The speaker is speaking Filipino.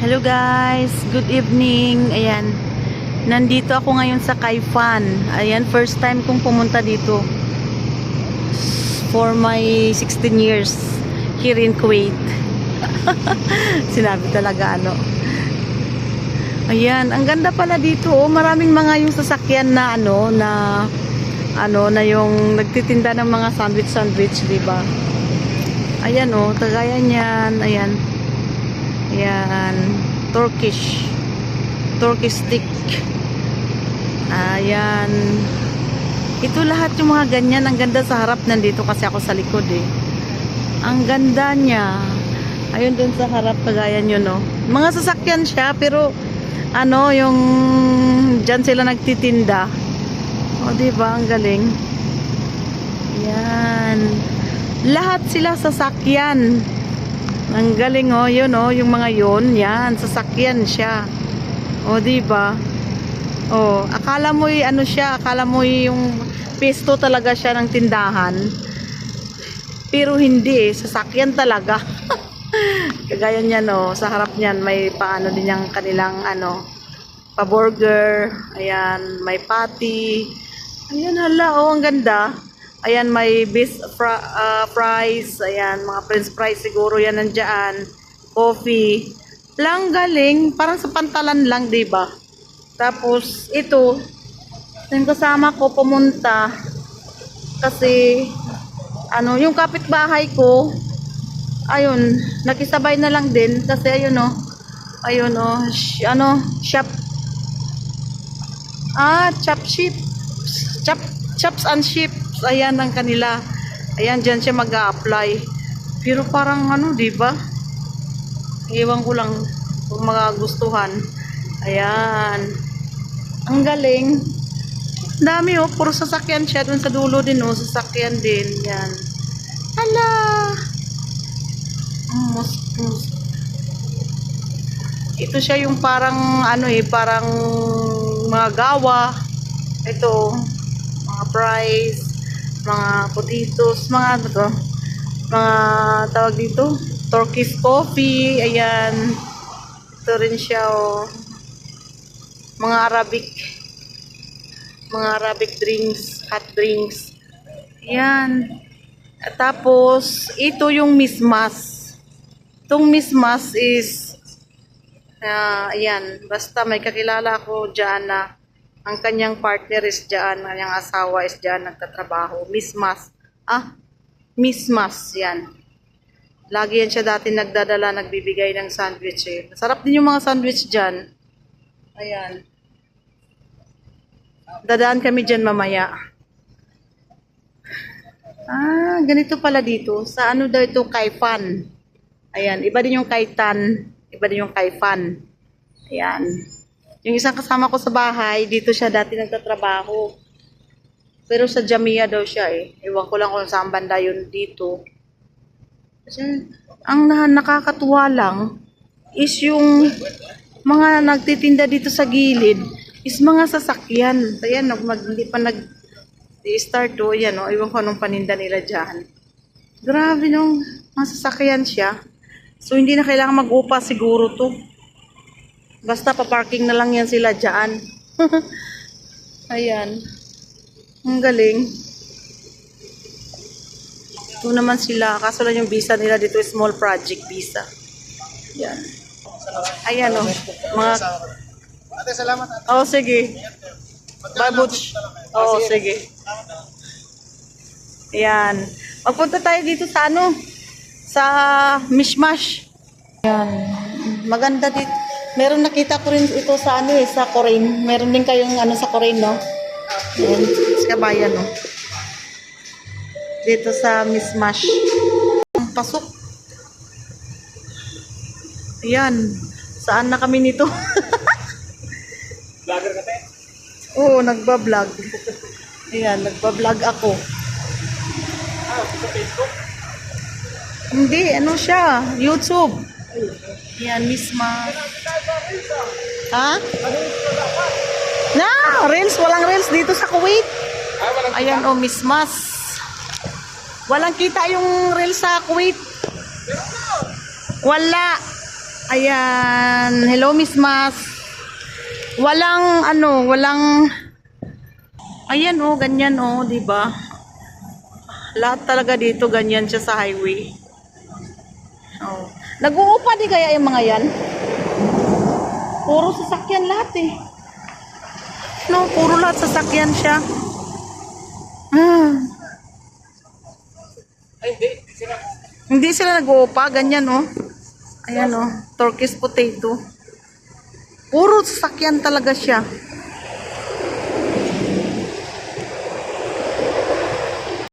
Hello guys, good evening. Ayan, nandito ako ngayon sa Kaifan. Ayan, first time kong pumunta dito. For my 16 years here in Kuwait. Sinabi talaga ano. Ayan, ang ganda pala dito. Oh. Maraming mga yung sasakyan na ano, na ano, na yung nagtitinda ng mga sandwich-sandwich, di ba? Ayan oh, tagaya niyan. Ayan. Ayan. Turkish. Turkish stick. Ayan. Ito lahat yung mga ganyan. Ang ganda sa harap. Nandito kasi ako sa likod eh. Ang ganda niya. Ayun dun sa harap. Kagaya nyo no. Mga sasakyan siya pero ano yung dyan sila nagtitinda. O diba? Ang galing. Yan. Lahat sila sasakyan. Ang galing oh, yun oh, yung mga yun, yan, sasakyan siya. O, di ba? Oh, akala mo ano siya, akala mo yung pesto talaga siya ng tindahan. Pero hindi eh, sasakyan talaga. Kagaya niyan oh, sa harap niyan may paano din yung kanilang ano, pa-burger, ayan, may patty. Ayan hala, oh, ang ganda. Ayan, may bis fr- ah, fries. Ayan, mga french fries siguro yan nandyan. Coffee. Lang galing. Parang sa pantalan lang, ba? Tapos, ito, yung kasama ko pumunta. Kasi, ano, yung kapitbahay ko, ayun, nakisabay na lang din. Kasi, ayun, oh, ayun, oh, sh- ano, shop. Ah, chop ship. Chop, chops and Ayan ang kanila. Ayan, dyan siya mag apply Pero parang ano, di ba? Iwan ko lang kung mga gustuhan. Ayan. Ang galing. Dami oh, puro sasakyan siya. Doon sa dulo din oh, sasakyan din. Yan. Hala! Mus, mus. Ito siya yung parang ano eh, parang mga gawa. Ito, mga fries, mga potatoes, mga ano to, mga tawag dito, Turkish coffee, ayan. Ito rin siya, oh. Mga Arabic, mga Arabic drinks, hot drinks. Ayan. At tapos, ito yung mismas. Itong mismas is, ah, ayan, basta may kakilala ako dyan na ang kanyang partner is dyan, ang kanyang asawa is dyan, nagtatrabaho. Mismas. Ah, mismas, yan. Lagi yan siya dati nagdadala, nagbibigay ng sandwich eh. Masarap din yung mga sandwich dyan. Ayan. Dadaan kami dyan mamaya. Ah, ganito pala dito. Sa ano daw ito, Kaifan. Ayan, iba din yung Kaitan. Iba din yung Kaifan. Ayan. Yung isang kasama ko sa bahay, dito siya dati nagtatrabaho. Pero sa Jamia daw siya eh. Ewan ko lang kung saan banda yun dito. Kasi ang na- nakakatuwa lang is yung mga nagtitinda dito sa gilid is mga sasakyan. Ayan, nag, mag, hindi pa nag i-start to. Ayan, no? Ewan ko anong paninda nila dyan. Grabe nung mga sasakyan siya. So, hindi na kailangan mag-upa siguro to. Basta pa-parking na lang yan sila dyan. Ayan. Ang galing. Ito naman sila. Kaso lang yung visa nila dito is small project visa. Ayan. Ayan o. Mga... Ate, salamat. ate. Oh, sige. Bye, Butch. Oo, sige. Ayan. Magpunta tayo dito sa ano? Sa Mishmash. Ayan. Maganda dito. Meron nakita ko rin ito sa ano eh, sa Korean. Meron din kayong ano sa Korean, no? Ayan. Sa kabayan, no? Dito sa Mishmash. Pasok. Ayan. Saan na kami nito? Vlogger ka? Oo, nagba-vlog. Ayan, nagba-vlog ako. Ah, sa Facebook? Hindi, ano siya? YouTube. Yan, misma. Ha? Na, reels. Walang reels dito sa Kuwait. Ah, Ayan, oh, mismas. Walang kita yung reels sa Kuwait. Wala. Ayan. Hello, Miss Mas. Walang, ano, walang... Ayan, oh, ganyan, oh, di ba? Lahat talaga dito, ganyan siya sa highway. Oh. Nag-uupa di kaya yung mga yan? Puro sasakyan lahat eh. No, puro lahat sasakyan siya. Ah. Ay, hindi. Sila. Hindi sila nag-uupa, ganyan oh. Ayan oh, turkish potato. Puro sasakyan talaga siya.